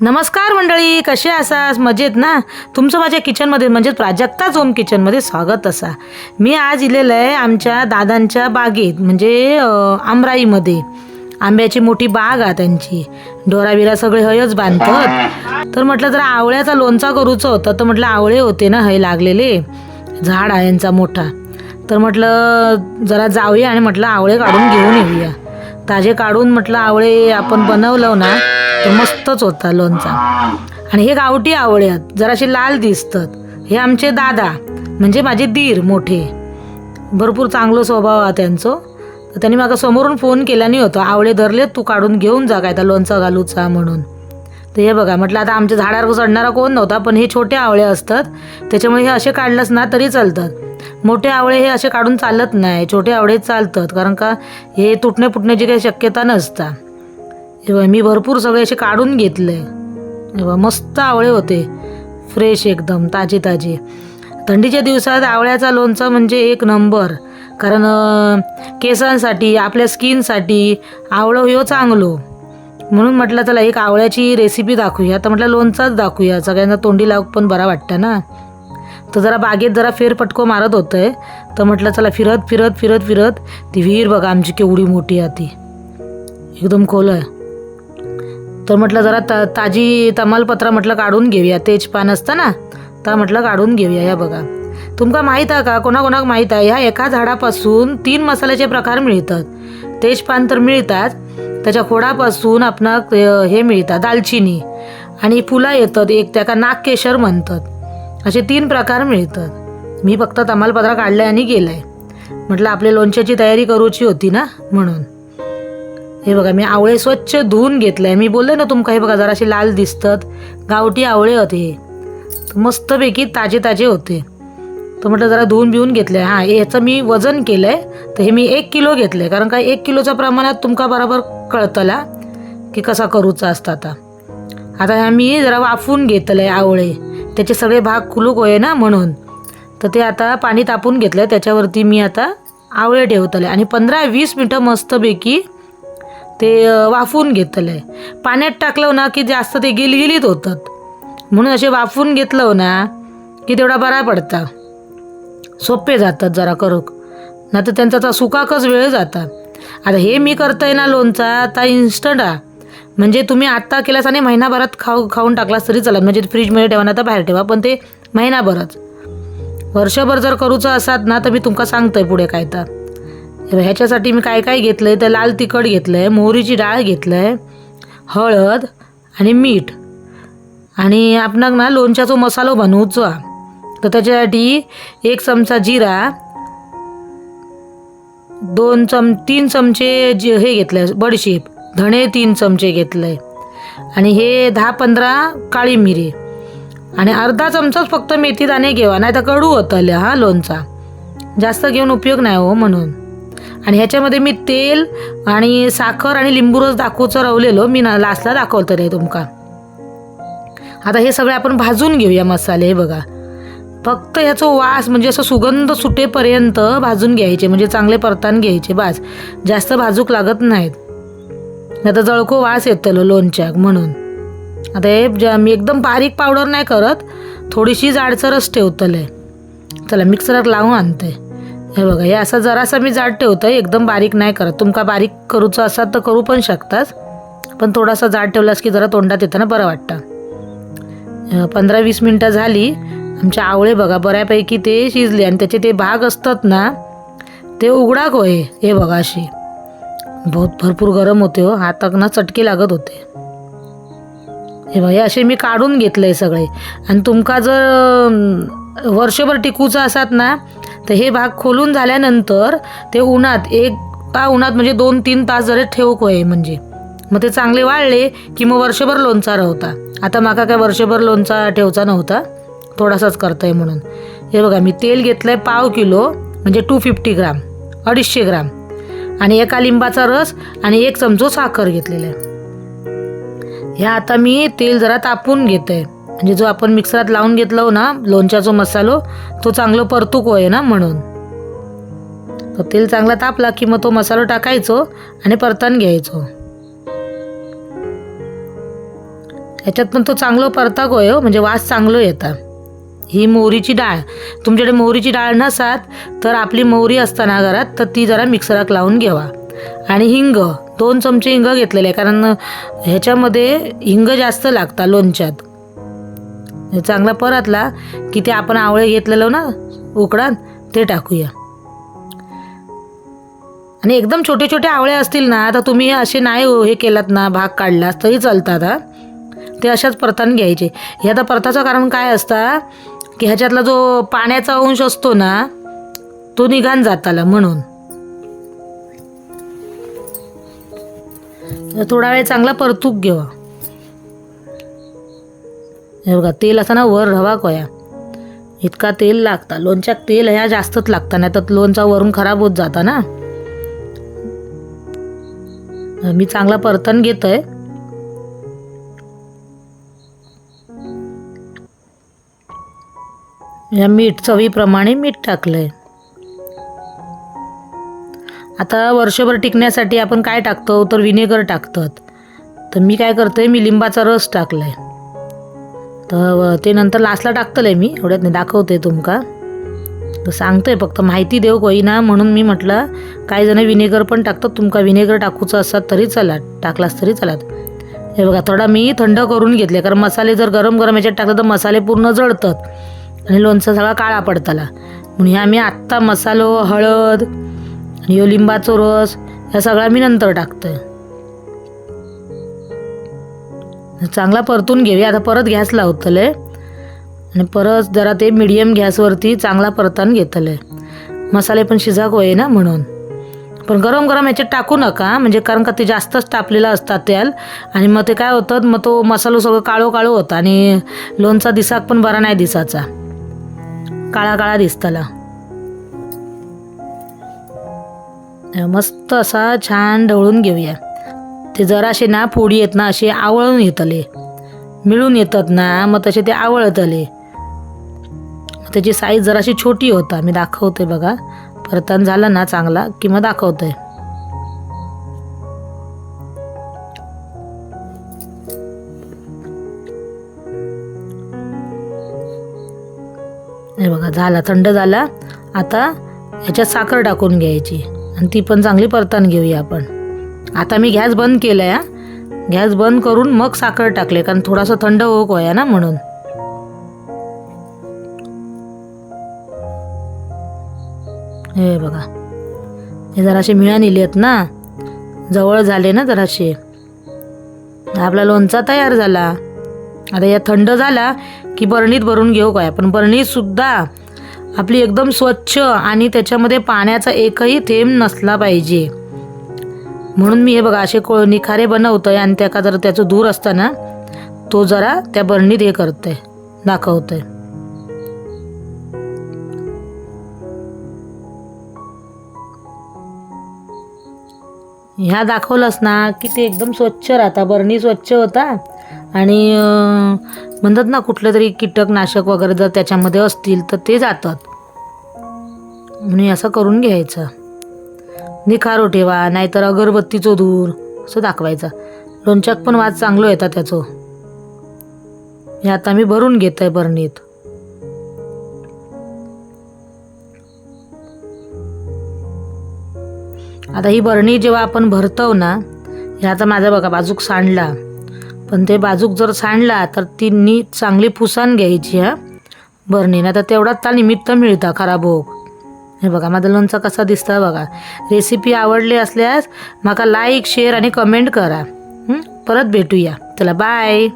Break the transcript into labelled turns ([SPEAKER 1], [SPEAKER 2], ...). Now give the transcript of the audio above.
[SPEAKER 1] नमस्कार मंडळी कसे असास मजेत ना? तुमचं माझ्या किचनमध्ये म्हणजे प्राजक्ताच होम किचनमध्ये स्वागत असा. मी आज इलेलं आहे आमच्या दादांच्या बागेत म्हणजे आमराईमध्ये. आंब्याची मोठी बाग आहे त्यांची. डोराबिरा सगळे हयच बांधतात. तर म्हटलं जरा आवळ्याचा लोणचा करूचं होतं तर म्हटलं आवळे होते ना हय लागलेले. झाड आहे यांचा मोठा. तर म्हटलं जरा जाऊया आणि म्हटलं आवळे काढून घेऊन येऊया. ताजे काढून म्हटलं आवळे आपण बनवलं ना तर मस्तच होता लोणचा. आणि हे गावठी आवळे आहेत लाल दिसतात. हे आमचे दादा म्हणजे माझे दीर मोठे. भरपूर चांगलं स्वभाव आहे त्यांचं. तर त्यांनी माका समोरून फोन केला नाही होता आवळे धरले तू काढून घेऊन जा काय त्या लोणचा घालूचा म्हणून. तर हे बघा म्हटलं आता आमच्या झाडावर चढणारा कोण नव्हता पण हे छोटे आवळे असतात. त्याच्यामुळे हे असे काढलंच ना तरी चालतात. मोठे आवळे हे असे काढून चालत नाही छोटे आवळे चालतात. कारण का हे तुटणे फुटण्याची काही शक्यता नसता. हे मी भरपूर सगळे असे काढून घेतले. तेव्हा मस्त आवळे होते. फ्रेश एकदम ताजे ताजे. थंडीच्या दिवसात आवळ्याचा लोणचं म्हणजे एक नंबर. कारण केसांसाठी आपल्या स्किनसाठी आवळं हो चांगलो. म्हणून म्हटलं चला एक आवळ्याची रेसिपी दाखवूया. आता म्हटलं लोणचाच दाखवूया. सगळ्यांना तोंडी लावूक पण बरा वाटतं ना. तर जरा बागेत जरा फेरपटको मारत होतं. आहे तर म्हटलं चला फिरत फिरत फिरत फिरत. ती विहीर बघा आमची केवढी मोठी आहे ती. एकदम खोल आहे. तर म्हटलं जरा त ताजी तमालपत्र म्हटलं काढून घेऊया. तेज पान असतं ना तर म्हटलं काढून घेऊया या बघा. तुमका माहीत आहे का? कोणाकोणाक माहीत आहे? ह्या एका झाडापासून तीन मसाल्याचे प्रकार मिळतात. तेजपान तर मिळतात. त्याच्या खोडापासून आपणाक हे मिळतात दालचिनी. आणि फुला येतात एक त्याका नागकेशर म्हणतात. असे तीन प्रकार मिळतात. मी फक्त तमालपत्र काढलं आणि गेलं आहे म्हटलं आपल्या लोणच्याची तयारी करूची होती ना म्हणून. हे बघा मी आवळे स्वच्छ धुवून घेतलंय. मी बोलले ना तुमका हे बघा जराशी लाल दिसतात. गावठी आवळे होते हे. मस्तपैकी ताजे ताजे होते. तर म्हटलं जरा धुवून बिवून घेतलंय. हां याचं मी वजन केलंय. तर हे मी एक किलो घेतलंय. कारण का एक किलोच्या प्रमाणात तुमका बरोबर कळतला की कसा करूचा असता आता. आता ह्या मी जरा वाफून घेतलंय आवळे. त्याचे सगळे भाग खुलूक होय ना म्हणून. तर ते आता पाणी तापून घेतलंय. त्याच्यावरती मी आता आवळे ठेवतले आणि पंधरा वीस मिनटं मस्तपैकी ते वाफवून घेतलं आहे पाण्यात टाकलं ना की जास्त ते गिलगिलीत होतात. म्हणून असे वाफवून घेतलं ना की तेवढा बरा पडता. सोपे जातात जरा करूक नाही तर त्यांचा तर सुकाकच वेळ जातात आता हे मी करतंय ना लोणचा आता इन्स्टंट हा म्हणजे तुम्ही आत्ता केलास आणि महिनाभरात खाऊ खाऊन टाकलास तरी चालत. म्हणजे फ्रीजमध्ये ठेवा ना तर बाहेर ठेवा पण ते महिनाभरच. वर्षभर जर करूचं असात ना तर मी तुमका सांगतोय पुढे काय तर. ह्याच्यासाठी मी काय काय घेतलं आहे तर लाल तिखट घेतलं आहे मोहरीची डाळ घेतलं आहे हळद आणि मीठ. आणि आपणाक ना लोणच्याचो मसालो बनवूचो. हा. तर त्याच्यासाठी एक चमचा जिरा दोन चम तीन चमचे जे हे घेतले बडीशेप धणे तीन चमचे घेतले आणि हे दहा पंधरा काळी मिरी. आणि अर्धा चमचाच फक्त मेथी दाणे घेवा नाही तर कडू होतले हा लोणचा. जास्त घेऊन उपयोग नाही हो म्हणून. आणि ह्याच्यामध्ये मी तेल आणि साखर आणि लिंबू रस दाखवचं रवलेलो मी ना लास्टला दाखवलं रे तुमका. आता हे सगळे आपण भाजून घेऊया मसाले हे बघा. फक्त ह्याचा वास म्हणजे असं सुगंध सुटेपर्यंत भाजून घ्यायचे म्हणजे चांगले परतान घ्यायचे बास. जास्त भाजूक लागत नाहीत. नाही तर जळको वास येतलो लोणच्याक म्हणून. आता हे मी एकदम बारीक पावडर नाही करत थोडीशी जाडसरच ठेवतले चला मिक्सरात लावून आणते. हे बघा हे असं जरासा मी जाड ठेवतं एकदम बारीक नाही करत. तुमका बारीक करूचं असाल तर करू पण शकतास. पण थोडासा जाड ठेवलास की जरा तोंडात येतं ना बरं वाटतं. पंधरा वीस मिनटं झाली. आमच्या आवळे बघा बऱ्यापैकी ते शिजले आणि त्याचे ते भाग असतात ना ते उघडाक होय हे बघा अशी. बहुत भरपूर गरम होते हो हाताक ना चटके लागत होते. हे बघा हे असे मी काढून घेतले सगळे. आणि तुमका जर वर्षभर टिकूचं असात ना तर हे भाग खोलून झाल्यानंतर ते उन्हात एक का उन्हात म्हणजे दोन तीन तास जरी ठेवूक होय म्हणजे. मग ते चांगले वाळले की मग वर्षभर लोणचा राहता. आता माका काय वर्षभर लोणचा ठेवचा नव्हता. थोडासाच करतोय म्हणून. हे बघा मी तेल घेतलंय पाव किलो म्हणजे टू फिफ्टी ग्राम अडीचशे ग्राम. आणि एका लिंबाचा रस आणि एक चमचो साखर घेतलेला आहे. ह्या आता मी तेल जरा तापून घेतोय. म्हणजे जो आपण मिक्सरात लावून घेतलो हो ना लोणच्याचा मसालो तो चांगलं परतूक आहे ना म्हणून. तो तेल चांगला तापला की मग तो मसालो टाकायचो आणि परतान घ्यायचो. त्याच्यात पण तो चांगलं परताक होय हो म्हणजे वास चांगलो येता. ही मोहरीची डाळ. तुमच्याकडे मोहरीची डाळ नसात तर आपली मोहरी असताना घरात तर ती जरा मिक्सरात लावून घ्यावा. आणि हिंग दोन चमचे हिंग घेतलेले आहे कारण ह्याच्यामध्ये हिंग जास्त लागता लोणच्यात. चांगला परतला की ते आपण आवळे घेतलेलं ना उकडात ते टाकूया. आणि एकदम छोटे छोटे आवळे असतील ना तर तुम्ही असे नाही हो- हे केलात ना भाग काढलास तरी चालतात हा. ते अशाच परतान घ्यायचे. हे आता परताचं कारण काय असतं की ह्याच्यातला जो पाण्याचा अंश असतो ना तो निघान जाताला म्हणून. थोडा वेळ चांगला परतूक घेऊ हे बघा तेल असा ना वर रवा कोया. इतका तेल लागता. लोणच्या तेल ह्या जास्तच लागता नाही तर लोणचा वरून खराब होत जाता ना. मी चांगला परतन घेतोय. या मीठ चवीप्रमाणे मीठ टाकलंय. आता वर्षभर टिकण्यासाठी आपण काय टाकतो? तर विनेगर टाकतात. तर मी काय करतोय? मी लिंबाचा रस टाकलाय. तर ते नंतर लास्टला टाकतलंय मी. एवढ्यात नाही दाखवते तुमका. तर सांगतोय फक्त माहिती देऊ कोई ना म्हणून मी म्हटलं काही जण विनेगर पण टाकतात. तुमका विनेगर टाकूचं असतात तरी चला टाकलास तरी चलात हे बघा थोडा मी थंड करून घेतले. कारण मसाले जर गरम गरम याच्यात टाकलं तर मसाले पूर्ण जळतात. आणि लोणचा सगळा काळा पडताला. म्हणून ह्या मी आत्ता मसालो हळद आणि लिंबाचो रस ह्या सगळा मी नंतर टाकतोय. चांगला परतून घेऊया. आता परत गॅस लावतले. आणि परत जरा ते मिडियम गॅसवरती चांगला परतान घेतले. मसाले पण शिजाक होय ना म्हणून. पण गरम गरम याच्यात टाकू नका म्हणजे कारण का ते जास्तच तापलेलं असतात त्याल आणि मग ते काय होतं मग तो मसालो सगळं काळो काळो होता. आणि लोणचा दिसाक पण बरा नाही दिसाचा काळा काळा दिसताला. मस्त असा छान ढवळून घेऊया. ते जराशे ना फोडी येत ना असे आवळून येतले. मिळून येतात ना मग तसे ते आवळतले. त्याची साईज जराशी छोटी होता. मी दाखवते बघा. परतन झाला ना चांगला की मग दाखवते हे बघा झाला थंड झाला. आता ह्याच्यात साखर टाकून घ्यायची. आणि ती पण चांगली परतन घेऊया आपण. आता मी गॅस बंद केलाय गॅस बंद करून मग साखर टाकले कारण थोडासा थंड होक होया ना म्हणून. हे बघा. हे जराशे मिळा नेली आहेत ना. जवळ झाले ना जराशे. आपला लोणचा तयार झाला. आता या थंड झाला की बरणीत भरून घेऊ काय? पण बरणीसुद्धा आपली एकदम स्वच्छ आणि त्याच्यामध्ये पाण्याचा एकही थेंब नसला पाहिजे. म्हणून मी हे बघा असे को निखारे बनवतोय आणि त्याका जर त्याचं दूर असतं ना तो जरा त्या बरणीत हे करतोय दाखवतोय. ह्या दाखवलंस ना की ते एकदम स्वच्छ राहता बरणी स्वच्छ होता. आणि म्हणतात ना कुठलं तरी कीटकनाशक वगैरे जर त्याच्यामध्ये असतील तर ते जातात. म्हणून असं करून घ्यायचं. निखारो ठेवा नाहीतर अगरबत्तीचं धूर असं दाखवायचा. लोणच्याक पण वाद चांगलं येतात त्याचं. हे आता मी भरून घेत आहे बरणीत. आता ही बरणी जेव्हा आपण भरतो ना हे आता माझा बघा बाजूक सांडला. पण ते बाजूक जर सांडला तर ती नीट चांगली पुसान घ्यायची हा. बरणी ना तर तेवढाच त्या निमित्त मिळतं खराब होक हे बघा माझं लोणचं कसा दिसतं बघा. रेसिपी आवडली असल्यास मला लाईक शेअर आणि कमेंट करा. परत भेटूया. चला बाय